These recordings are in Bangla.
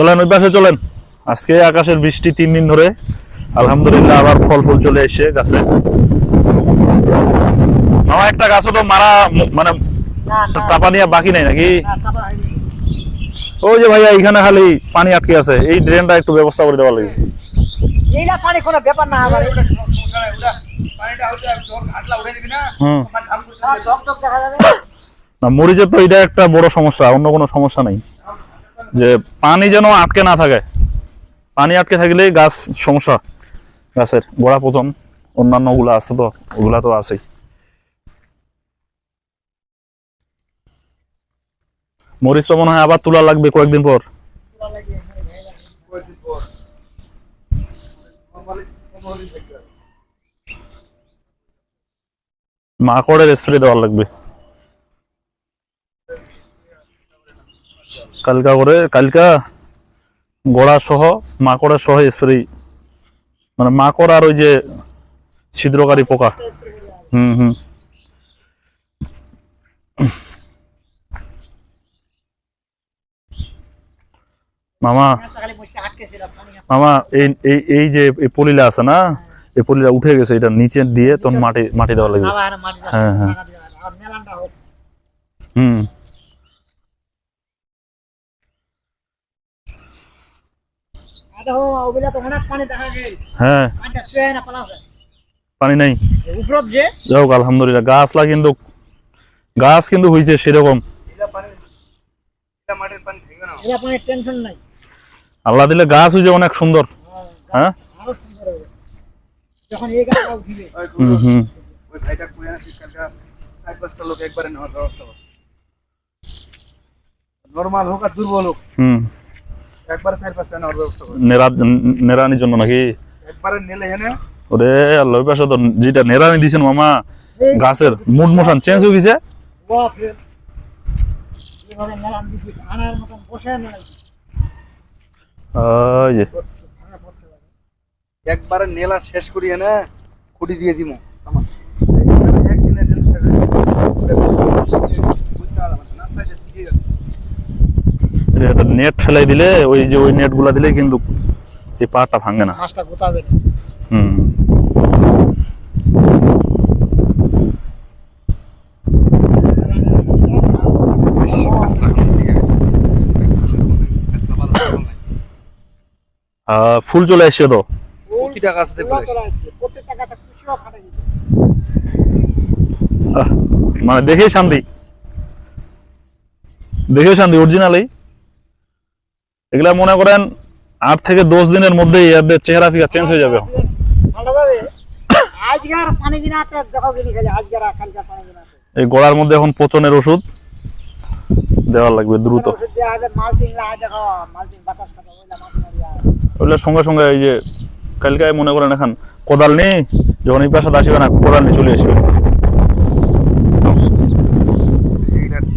চলেন ওই পাশে চলেন। আজকে আকাশের বৃষ্টি তিন দিন ধরে। আলহামদুলিল্লাহ আবার ফল ফুল চলে এসছে গাছে। আমার একটা গাছও তো মারা মানে টাপা নিয়ে বাকি নাই নাকি? ওই যে ভাইয়া এখানে খালি পানি আটকে আছে। এই ড্রেনটা একটু ব্যবস্থা করে দেওয়া লাগে। এইটা পানি কোনো ব্যাপার না আমার হুম। আর টক টক দেখা যাবে না মরিচের তো এটা একটা বড় সমস্যা অন্য কোনো সমস্যা নেই। যে পানি যেন আটকে না থাকে। পানি আটকে থাকলেই গাছ সমস্যা। গাছের গোড়া পচন অন্যান্যগুলা আছে তো, ওগুলা তো আছেই। মরিচ তো মনে হয় আবার তোলা লাগবে কয়েকদিন পর। মাকড়ের স্প্রে দেওয়া লাগবে। কালকা করে কালকা গোড়া সহ মাকড়ের সহ স্প্রে মানে মাকড় আর ওই যে ছিদ্রকারী পোকা। হুম হুম। মামা মামা এই এই এই যে এই পলিলা আছে না এই পলিলা উঠে গেছে এটা নিচে দিয়ে তখন মাটি মাটি দেওয়া লাগবে। হ্যাঁ, হ্যাঁ। হুম এটা হো ওগুলা তো অনেক পানি দেখা গেল হ্যাঁ পানি নাই। উপরত যে। যাই হোক আলহামদুলিল্লাহ গাছলা কিন্তু গাছ কিন্তু হয়েছে সেরকম। এটা পানির টেনশন নাই। আল্লাহ দিলে গাছ হয়েছে অনেক সুন্দর হ্যাঁ নর্মাল হোক আর দুর্বল হোক হুম। একবারে চার পাঁচটা নেওয়ার ব্যবস্থা নেরা নেরানির জন্য নাকি? একবারে নিলে হেনে। ওরে আল্লাহ পাশে তো যেটা নেরানি দিছেন মামা গাছের মুড মোশন চেঞ্জ হয়ে গেছে। একবারে নেলা শেষ করি হেনে খুঁটি দিয়ে দিমু আমার একদিনের জন্য শেষ হয়ে যাবে। বুঝতে পারলাম না, নাস্তায় যে ঠিক আছে। নেট ফেলাই দিলে ওই যে ওই নেটগুলা দিলে কিন্তু এই পাটা ভাঙে না। মাছটা গোতাবে হুম। ফুল চলে এসছে তো? প্রতিটা। প্রত্যেকটা গাছে খুশিও মানে দেখে শান্তি। দেখে শান্তি অরিজিনালি এগুলা মনে করেন আট থেকে দশ দিনের মধ্যেই এদের চেহারা ফিকা চেঞ্জ হয়ে যাবে। এই গোড়ার মধ্যে এখন পচনের ওষুধ দেওয়া লাগবে দ্রুত। ওইগুলো সঙ্গে সঙ্গে এই যে কালকায় মনে করেন এখন কোদাল নেই যখন এই পাশে আসবে না কোদাল নিয়ে চলে আসবে।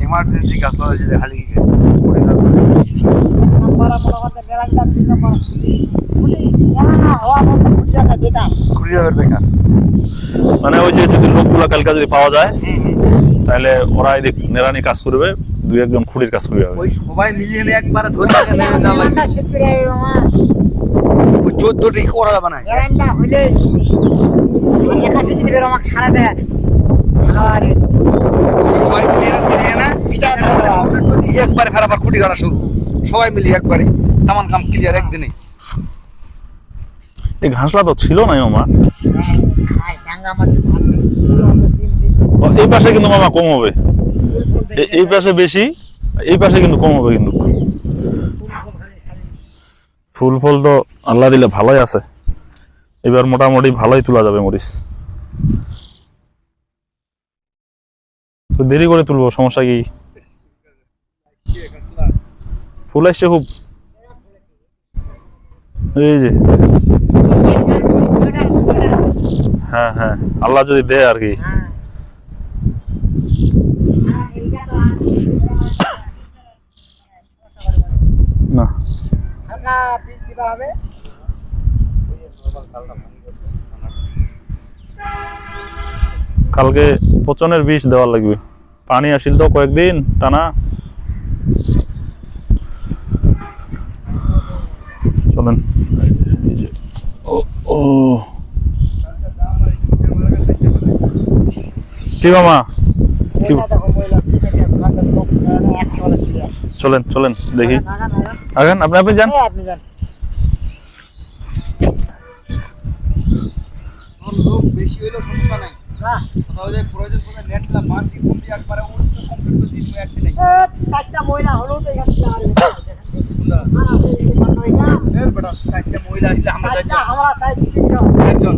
এমার্জেন্সি গাছ লাগাই খালি মনে না মানে ওই যে যদি লোকগুলা কালকা যদি পাওয়া যায় তাহলে ওরা এদিক নেরানি কাজ করবে দুই একজন খুঁড়ির কাজ করবে ওই সবাই মিলিয়ে এনে একবারে ধরে না করে ওই চোদ্দটি করা যাবে না হইলে একাশি দিনের আমাকে ছাড়া দেয়। আরে সবাই মিলিয়ে দেওয়া একবারে ফের আবার খুঁটি কাটা শুরু। সবাই মিলিয়ে একবারে তামান কাম ক্লিয়ার একদিনে এই ঘাসলা তো ছিল না মামা এই পাশে কিন্তু মামা কম হবে। ফুল ফুল এ- এই পাশে বেশি এই পাশে কিন্তু কম হবে কিন্তু। ফুল ফল তো আল্লাহ দিলে ভালোই আছে। এবার মোটামুটি ভালোই তোলা যাবে মরিচ। তো দেরি করে তুলবো সমস্যা কি? ফুল আসছে খুব। এই যে। হ্যাঁ হ্যাঁ। আল্লাহ যদি দেয় আর কি। না। কালকে পচনের বিষ দেওয়ার লাগবে। পানি আসিল তো কয়েকদিন, টানা। চলেন এই যে- ও ও। কি মামা? কি। চলেন চলেন দেখি। আগান আপনি আপনি যান। চারটা মহিলা হলেও তো এখানে চার সুন্দর আর আছে এই যে মহিলা, এর বেটা চারটে মহিলা আসলে আমরা চারটা চারজন আমরা চাই তিনটা। একজন।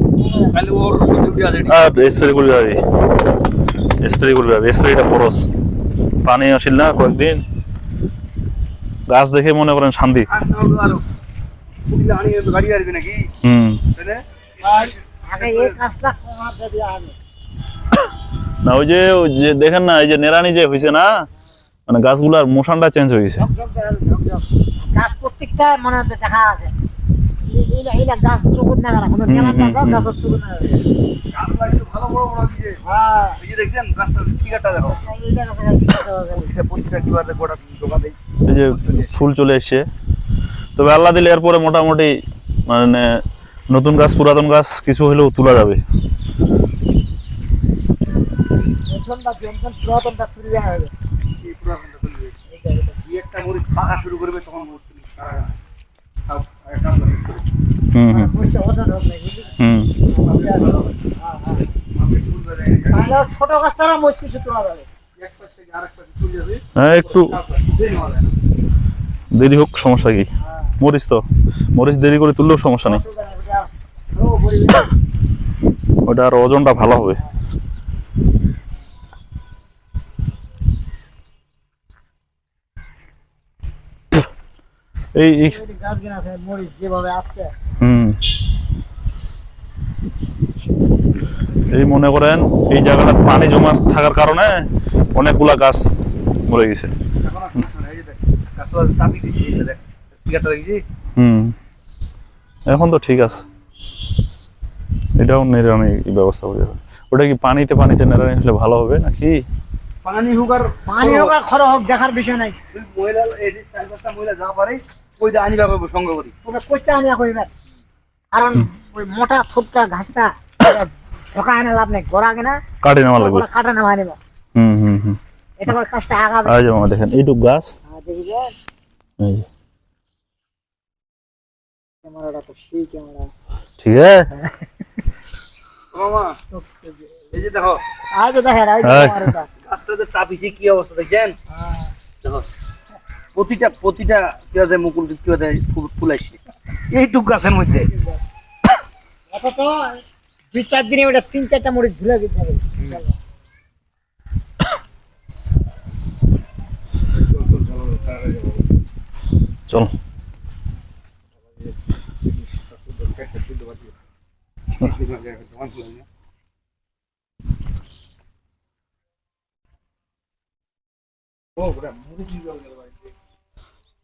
তাহলে ওর সত্যি উঠে আছে আর স্প্রে করবি ভাবি স্প্রে করবি ভাবি স্প্রেটা খরচ পানি আসিল না কয়েকদিন। গাছ দেখে মনে করেন শান্তি। না ওই যে ওই যে দেখেন না এই যে নেরানি যে হয়েছে না মানে গাছগুলার মোশনটা চেঞ্জ হয়ে গেছে। যাবে। গাছ প্রত্যেকটা মনে হচ্ছে দেখা আছে। এই- এইলা এইলা গাছ চোখত না কোনো। গাছ চোখত গাছ ভালো বড় বড় হ্যাঁ। এই যে দেখছেন গাছটা ফিগারটা দেখো। এইটা গাছ প্রতিটা প্রতিটা গোটা দোকান দেয় এই যে ফুল চলে এসছে। তবে আল্লাহ দিলে এরপরে মোটামুটি মানে নতুন গাছ পুরাতন গাছ কিছু হলেও তোলা যাবে। তুলে পুরাতনটা চলবে এইটা, এইটা। একটা মরিচ পাকা শুরু করবে তখন হুম হুম। হ্যাঁ, হ্যাঁ। ছোট গাছ তারা মুশ কিছু তোলা যাবে হ্যাঁ একটু দেরি হোক সমস্যা কি? মরিচ তো মরিচ দেরি করে তুললেও সমস্যা নেই। ওটা ওটা আর ওজনটা ভালো হবে। এই এই- হুম। মনে করেন এই জায়গাটা পানি জমা থাকার কারণে অনেকগুলা গাছ মরে গেছে? হুম। এখন তো ঠিক আছে। এটাও নিরানি ব্যবস্থা করে ওটা কি পানিতে পানিতে নিরানি হলে ভালো হবে নাকি? পানি হোক আর পানি হোক আর খরা হোক দেখার বিষয় নাই। তুই মহিলা এই যে চার পাঁচটা মহিলা যা পারিস ওই যে আনিবা পাবো সঙ্গে করি। ওটা কোচা আনিয়া কইবেন কারণ ওই মোটা ছোটটা ঘাসটা ঢোকা এনে লাভ নেই গোড়া কিনা কাটে নেওয়া লাগবে। কাটা নেওয়া নিব হুম হুম হুম। এটা করে কাজটা আগাবে। আজ মামা দেখেন এইটুক গাছ। হ্যাঁ, দেখি যে। এই ক্যামেরাটা তো সেই ক্যামেরা। ঠিক আছে? মামা এই যে দেখো। আজ দেখেন এই। গাছটাতে চাপিছি কি অবস্থা দেখছেন? হ্যাঁ। দেখো। প্রতিটা প্রতিটা কীভাবে মুকুল কীভাবে ফুল ফুল আসছে এইটুক গাছের মধ্যে। দুই চার দিনে ওটা তিন চারটা মরিচ ঝুলে গেছে। চল।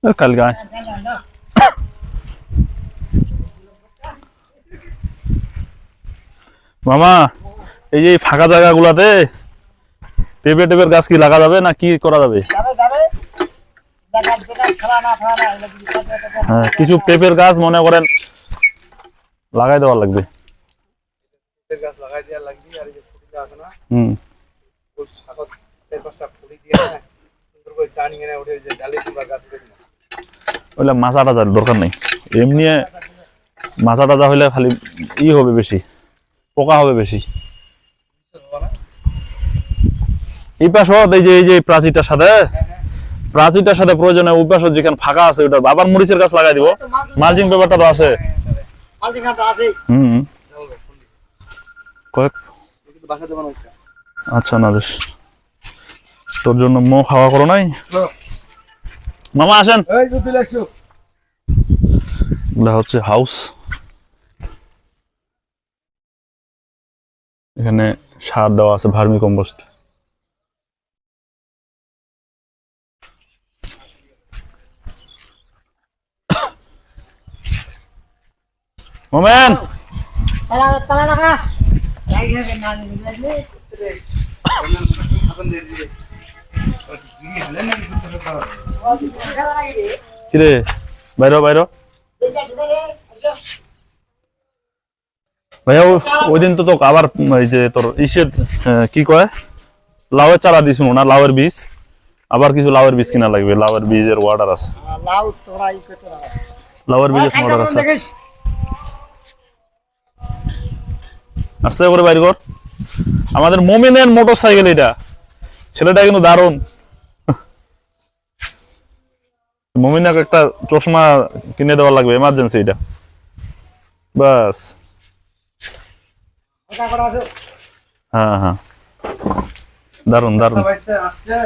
কালকে আয়। মামা এই যে ফাঁকা জায়গাগুলাতে পেঁপে টেপের গাছ কি লাগা যাবে না কি করা যাবে? হ্যাঁ কিছু পেঁপের গাছ মনে করেন লাগাই দেওয়া লাগবে। গাছ লাগাই দেওয়া লাগবে আর এই আছে না হুম। দিয়ে ওইলে মাছা টাচার দরকার নেই। এমনি মাছা টাচা হইলে খালি ই হবে বেশি পোকা হবে বেশি। এই এই যে এই যে প্রাচীরটার সাথে প্রাচীরটার সাথে প্রয়োজনে ওই যেখানে ফাঁকা আছে ওটা আবার মরিচের গাছ লাগাই দিব। মালচিং পেপারটা তো আছে। হুম কয়েক আচ্ছা না বেশ তোর জন্য মো খাওয়া করো নাই? মামা আসেন। এগুলা হচ্ছে হাউস। এখানে সার দেওয়া আছে ভার্মি কম্পোস্ট। মোমেন। তালা কিরে? ভাইয়া ওই দিন তো তোকে আবার যে তোর ইসের কি কয়? লাউয়ের চারা না? লাউয়ের বীজ? আবার কিছু লাউয়ের বীজ কিনা লাগবে। লাউয়ের বীজের অর্ডার আছে। লাউয়ের বীজের অর্ডার আছে? আস্তে করে বাইর কর। আমাদের মমিনের মোটর সাইকেল এটা। ছেলেটা কিন্তু দারুণ। মমিনাকে একটা চশমা কিনে দেওয়া লাগবে এমার্জেন্সি এটা। বাস। হ্যাঁ হ্যাঁ। দারুণ দারুণ। বাড়িতে আসছে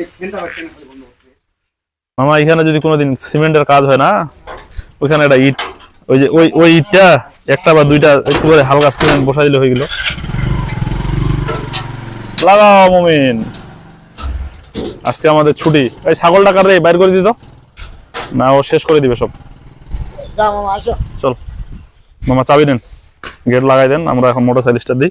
এই ফ্যানটা বাড়িতে না বন্ধ করছে মামা, এখানে যদি কোনোদিন সিমেন্টের কাজ হয় না, ওইখানে একটা ইট, ওই যে, ওই ওই ইটটা, একটা বা দুইটা, একটু করে হালকা সিমেন্ট বসাই দিলে হয়ে গেল। লাগাও, মমিন। আজকে আমাদের ছুটি। এই ছাগলটা রে বাইর করে দিত। না ও শেষ করে দিবে সব। চল। মামা চাবি দেন। গেট লাগাই দেন আমরা এখন মোটর সাইকেলটা দিই।